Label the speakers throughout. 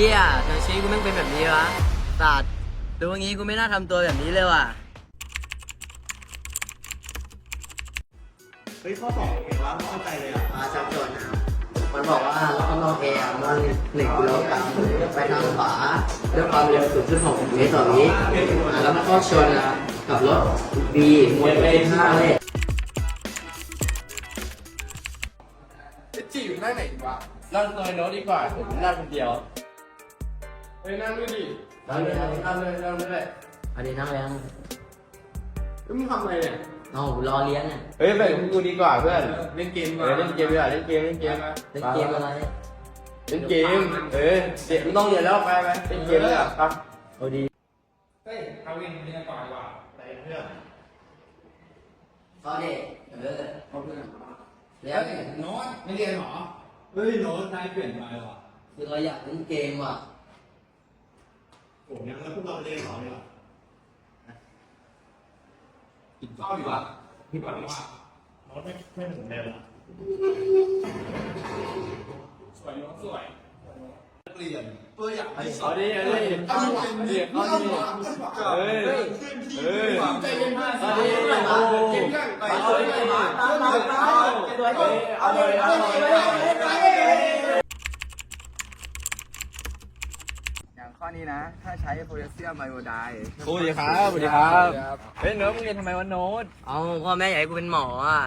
Speaker 1: ฮียทำไมชีวิตกูแม่งเป็นแบบนี้วะสัตว์ดูอย่างงี้กูไม่น่าทำตัวแบบนี้เลยว่ะ
Speaker 2: เฮ้ยข้อสองเห็นว่าไม่เข้าใจเลยอะ
Speaker 1: มาจากโจทย์นะมันบอกว่าเราต้องเอาเอมันหนึ่งกิโลกรัมไปทางขวาด้วยความเร็ว0.6เมตรต่อวิอ่าแล้วมันก็ชนกับรถ B มวยไปห้าเลข
Speaker 3: จะจีบนั่งไหนดีวะนั่งซอยโน้ตดีกว่าผมนั่งคนเดียว เฮ้ยนั่งด้วยดิ
Speaker 1: นั่งเลยนั่งเลย
Speaker 3: นั่งเลยนั่งเลย
Speaker 1: อันนี้นั่งเลยนั่ง
Speaker 3: เฮ้ยมึงทำอะไรเนี่ย
Speaker 1: เอารอเลี้ยงเนี่ย
Speaker 4: เฮ้ยแบ่งกูดีกว่าเพื่อน
Speaker 3: เล่นเกม
Speaker 4: เออเล่นเกมดีกว่าเล่นเกมเล่นเกม
Speaker 1: เล่นเกมอะไร
Speaker 4: เล่นเกมเออเกมไม่ต้องเรียนแล้วไปไปเล่นเกมเลยอะไป
Speaker 1: โอ้ดี
Speaker 3: เฮ้ยทาวินเรียนก่อนดีกว่า
Speaker 2: ไปเพื่อน
Speaker 1: ก็ดิเออ
Speaker 3: เอาเพื่อน
Speaker 1: เลี้ยง
Speaker 3: โน้ตไม่เรียนหรอ
Speaker 2: เฮ้ยโน้ตนายเปลี่ยนไปว่ะ
Speaker 1: คือเราอยากเล่นเกมว่ะ
Speaker 2: โอ้ยังแล้วพวกเราเรียนหรอเนี่ย
Speaker 3: กินข้าวดีกว่าพี่ปันว่า
Speaker 2: โน้ตไม่ไม่เหมือนเดิมอะ
Speaker 3: สวยโน้ตสวยเปลี่ยนเพื่ออยากให้
Speaker 4: เอาดิเอาดิ
Speaker 3: เอาดิเอาดิ
Speaker 4: เฮ้ยเฮ้ย
Speaker 3: ใจเย็นมาก
Speaker 4: เอาดิเอาดิ
Speaker 3: เก็บเรื่องไป
Speaker 4: เอาดิเอาดิเอาดิ
Speaker 5: อย่างข้อ นี้นะ ถ้าใช้โพแทสเซียมไอโอไดด์
Speaker 4: สวัสดีครับสวัสดีครับเฮ้ยเนิร์ดมึงเรียนทำไมวะโน้ต
Speaker 1: เอาพ่อแม่อยากให้กูเป็นหมออะ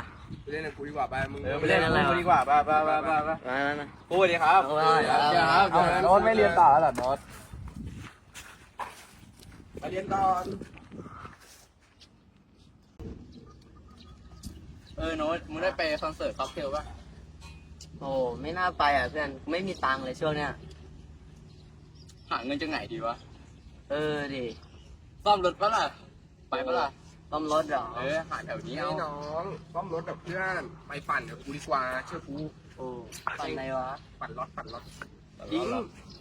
Speaker 3: ไปเล่นกับกูดีกว่าไปมึง
Speaker 4: เออไปเล่นอะไรดีกว่าไปไปไปไปไป
Speaker 1: มามามา
Speaker 4: สวัสดีครับ
Speaker 1: เอาไปเอาไป
Speaker 4: เอาโน้ตไม่เรียนต่อแล้วเหรอโน้ต
Speaker 3: ไปเรียนต่อ
Speaker 4: เออโน้ตมึงได้ไปคอนเสิร์ตค็อกเทลป่ะ
Speaker 1: โอ้ไม่น่าไปอะเพื่อนกูไม่มีตังค์เลยช่วงเนี้ย
Speaker 4: หาเงินจากไหนดีวะ
Speaker 1: เออดิ
Speaker 4: ซ่อมรถปะล่ะ ไปปะล่ะ
Speaker 1: ต้มรถเหรอ
Speaker 4: เออ หาแถวนี้
Speaker 3: นี่
Speaker 4: เอา
Speaker 3: น้องซ่อมรถกับเพื่อนไปปั่นกับกูดีกว่าเชื่อกู
Speaker 1: โอ้ปันไหนวะ
Speaker 3: ปั่นรถปั่นรถ
Speaker 4: จริง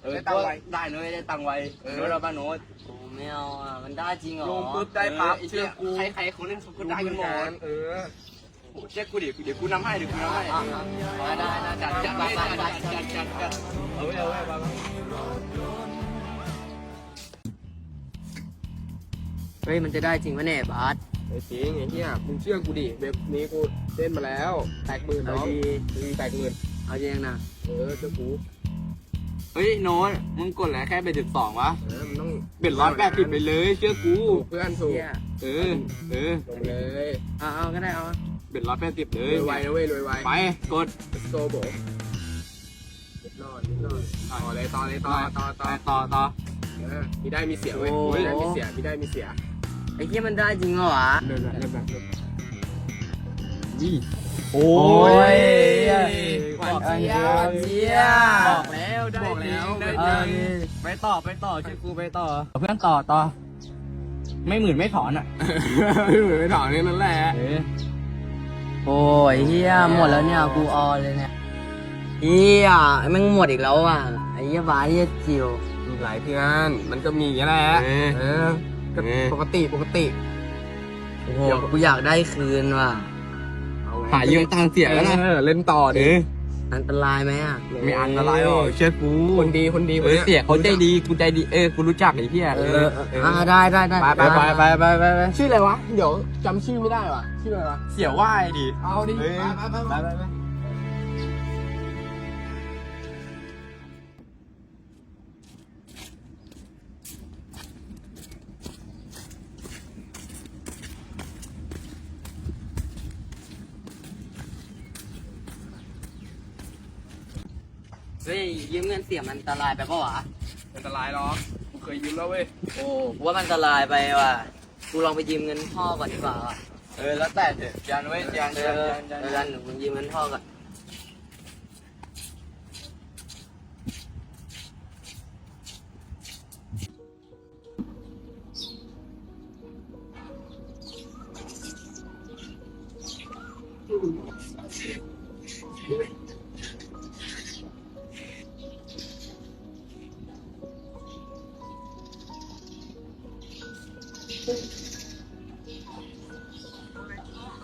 Speaker 4: เออ
Speaker 3: ได้ตังค์ไว
Speaker 4: ได้เลยได้ตังค์ไว
Speaker 3: เออ
Speaker 4: โน้ตเราบ้านโน้ต
Speaker 1: โอ้ไม่เอาอะ มันได้จริงเหรอ
Speaker 3: ลงปุ๊บได้ปั๊บ
Speaker 4: เออ
Speaker 3: เชื่อกู
Speaker 4: ใครใครเขาเล่นเขาก็ได้กันหมด
Speaker 3: เออ
Speaker 4: โอ้เชื่อกูดิเดี๋ยวกูนำให้เดี๋ยวกูนำให้
Speaker 1: อะอะได้ได้
Speaker 4: จัดจัดไปจัดจัดจัดจัดจัดเอาไว้เอาไว้ไปไป
Speaker 1: เฮ้ยมันจะได้จริงปะเนี่ยบาส
Speaker 3: ไอ้จริงไอ้เหี้ยมึงเชื่อกูดิเว็บนี้กูเล่นมาแล้วแตกหมื่น
Speaker 1: เอา
Speaker 3: น้อง
Speaker 1: ดี
Speaker 3: มึงแตกหมื่น
Speaker 1: เอาจริงนะ
Speaker 3: เออเชื่อกู
Speaker 4: เฮ้ยโน้ตมึงกดแล้วแค่ไปถึงสองวะ
Speaker 3: เออมันต้อง
Speaker 4: เบ็ดร้อยแปดสิบไปเลย เชื่อกู
Speaker 3: ถูกเพื่อนถูก
Speaker 1: เฮีย
Speaker 4: เออ เออ
Speaker 3: ลงเลย
Speaker 1: เอาเอาก็ได้เอา
Speaker 4: เบ็ดร้อยแปดสิบเล
Speaker 3: ร
Speaker 4: ย
Speaker 3: วยไวนะเว้ยรวยไว
Speaker 4: ไปกด
Speaker 3: โซโบนิดหน่อยนิดหน่อยต่อเลยต่อเลยต่อต่อต่อ
Speaker 4: ต่อต่อ
Speaker 3: เออมีได้มีเสียเว้ยมีได้มีเสียมีได้มีเสีย
Speaker 1: ไอ้เหี้ยมันได้จริงเหรอวะ
Speaker 3: เริ่มละเริ่มละเริ่มละ
Speaker 4: โอ้ย
Speaker 1: หวานเจี๊ยบหวานเจี๊ยบ
Speaker 4: บอกแล้วได้
Speaker 3: บอกแล้ว
Speaker 4: ได้
Speaker 1: เอ
Speaker 4: จริ
Speaker 1: อง
Speaker 4: ไปต่อไปต่อช่วยกูไปต่อ เพื่อนต่อต่อ ไม่หมื่นไม่ถอนอะ
Speaker 3: ไม่เหมือนไม่ถอนนี่นั่นแหละ
Speaker 4: เออ
Speaker 1: โอ้ยเฮียหมดแล้วเนี่ยกูออเลยเนี่ยเฮียแม่งหมดอีกแล้วอะไอ้เฮียบาสเฮียจิว
Speaker 3: มีหลายเพื่อนมันก็มีอย่างนี้แหละ
Speaker 4: เออ
Speaker 3: เออ ก็
Speaker 4: เออ
Speaker 3: ปกติปกติ
Speaker 1: โอ้โหกูอยากได้คืนว่ะ
Speaker 3: เอาไง
Speaker 4: หายืมตังค์เสียแล้วนะ
Speaker 3: เออเล่นต่อ
Speaker 4: เอ
Speaker 3: ดิ
Speaker 4: อ
Speaker 1: อันตรายไหมอะ
Speaker 4: ไม่อันตรายหรอกเชื่อกู
Speaker 3: คนดีคนดี
Speaker 4: เออเสียเขาใจดีกูใจดีเออกูรู้จักไอ้เหี้ย
Speaker 1: เอออ่าได้ได้ได้
Speaker 4: ไปไปไปไปไปไปไป
Speaker 3: ชื่ออะไรวะ เดี๋ยวจำชื่อไม่ได้ว่ะ ชื่ออะไรวะ
Speaker 4: เสียว่ายดิ
Speaker 3: เอาดิ
Speaker 4: เออ
Speaker 3: ไปไปไป
Speaker 4: ไป
Speaker 1: ฮ้ยยืมเงินเสียมันอันตรายไปปะวะ
Speaker 3: อันตรายหรอกกูเคยยืมแล้วเว้ย
Speaker 1: โอ้กูว่ามันอันตรายไปว่ะกูลองไปยืมเงินพ่อก่อนดีกว่าว่ะ
Speaker 4: เออแล้วแต่เถอะยันไว้ยัน
Speaker 1: เอ
Speaker 4: ยัน
Speaker 1: อ
Speaker 4: ยันยัน
Speaker 1: เออกันหนูยืมเงินพ่อก่อน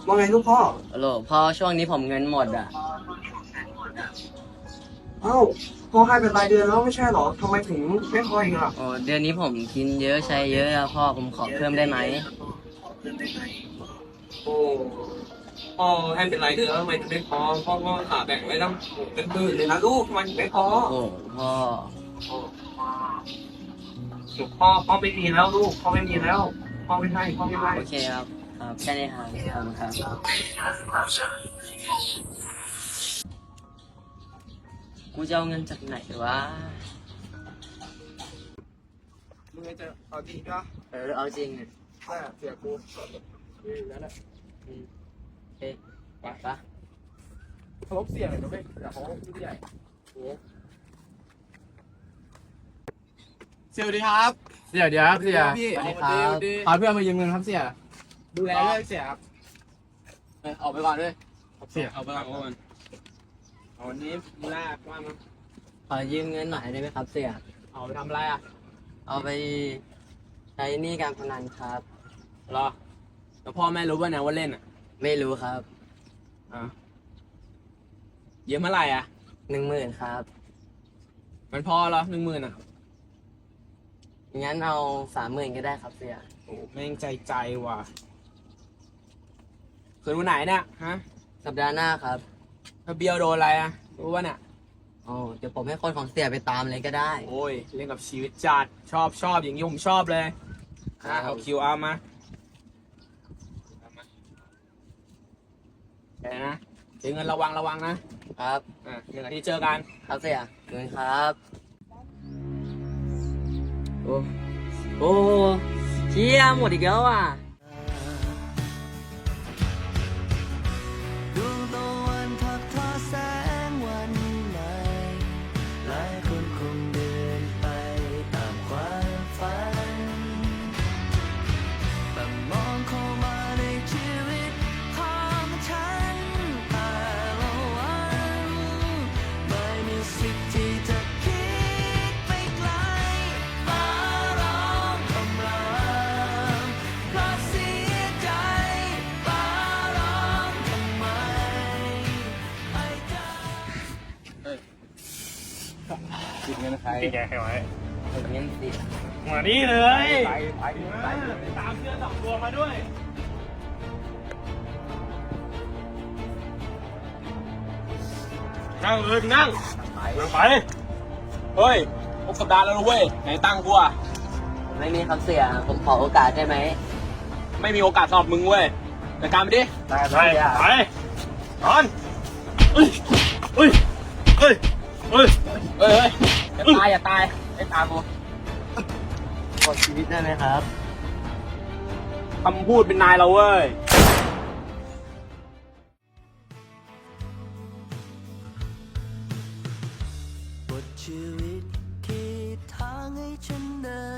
Speaker 2: ว่าไงลูกพ่อ
Speaker 1: ฮัลโหลพ่อช่วงนี้ผมเงินหมดอะ
Speaker 6: เอ้าพ่อให้เป็นรายเดือนแล้วไม่ใช่เหรอทำไมถึงไม่พออีกอะ
Speaker 7: โอ้เดือนนี้ผมกินเยอะใช้เยอะอะพ่อผมขอเพิ่มได้ไหม
Speaker 6: โอ้พ่อให้เป็นรายเดือนแล้วทำไมถึงไม่พอพ่อก็หาแบ่งไว้ตั้งเป็นหมื่นเลยนะลูกทำไมถึงไม่พอ
Speaker 7: โอ้พ่อ
Speaker 6: ลูกพ่อพ่อไม่มีแล้วลูกพ่อไม่มีแล้วพ่อไม่ให้พ่อไม่ให้
Speaker 7: โอเคครับ ครับแค่นี้ครับขอบคุณครับกูจะเอาเงินจากไหนวะ
Speaker 6: มึงจะเอาดีก็
Speaker 7: เออเอาจริงอะ
Speaker 6: แม่เสียกู
Speaker 2: แล้วนะ
Speaker 7: เอ๊ะไปปะ
Speaker 2: เคารพเสียงหน่อยนะเว้ยอย่าเคารพผู้ใหญ่เสียสวัสดีครับ เสียเดี๋ยวครับเสีย
Speaker 6: พี่
Speaker 7: สวัสดีครับ
Speaker 2: พาเพื่อนมายืมเงินครับเสีย
Speaker 6: ดูแลเรื่องเสียครับ
Speaker 2: เออออกไปก่อนด้วยเสีย
Speaker 6: เอาไปก่อนเอาวันนี้ลากว่ามัน
Speaker 7: ขอยืมเงินหน่อยได้ไหมครับเสี่ย
Speaker 2: เอาไปทำอะไรอะ
Speaker 7: เอาไปใช้หนี้การพนันครับ
Speaker 2: รอแล้วพ่อแม่รู้ป่ะเนี่ยว่าเล่นอะ
Speaker 7: ไม่รู้ครับ
Speaker 2: อะยืมเมื่อไหร่อะ
Speaker 7: หนึ่งหมื่นครับ
Speaker 2: มันพอเหรอหนึ่งหมื่นอะ
Speaker 7: งั้นเอาสามหมื่นก็ได้ครับเสี่ย
Speaker 2: โอ้แม่งใจใจว่ะ คืนวันไหนเนี่ยฮะ
Speaker 7: สัปดาห์หน้าครับ
Speaker 2: ถ้าเบียวโดนอะไรอะรู้ป่ะเนี่ย
Speaker 7: โอ้เดี๋ยวผมให้คนของเสี่ยไปตามเลยก็ได้
Speaker 2: โอ้ยเล่นกับชีวิตจัดชอบชอบอย่างนี้ผมชอบเลย
Speaker 7: ครับ
Speaker 2: อะเอาคิวเอามาเอามาแค่นะเดี๋ยวเงินระวังระวังนะครับอะหนึ่งอาทิตย์เจอกัน
Speaker 7: ครับเสี่ยเงินครับ โอ้โอ้เชี่ยหมดอีกแล้วอะ
Speaker 4: งินใคร
Speaker 2: ติด
Speaker 1: แกใครไว้
Speaker 7: ผมเงินเสี่ย
Speaker 1: มานี่เลย
Speaker 2: ไปไปไป
Speaker 1: ตามเสื้อสองตัวมาด้วย นั่งเลยนั่งนั่งไป
Speaker 2: เฮ้ยครบสัปดาห์แล้วนะเว้ย ไหนตังค์กูอะ
Speaker 7: ไม่มีครับเสี่ยผมขอโอกาสได้ไหม
Speaker 2: ไม่มีโอกาสสอบมึงเว้ยจัดการไปดิ
Speaker 7: ได้
Speaker 1: ไปไปนอนเอ้ยเอ้ยเอ้ยเอ้ย
Speaker 2: เฮ้ยเฮ้ยอย่า ตายอย่าตายไอ้ตากู
Speaker 7: ขอชีวิตได้ไหมครับ
Speaker 2: คำพูดเป็นนายเราเว้ย
Speaker 4: บทชีวิ
Speaker 7: ตที่ทางให้ฉันเดิน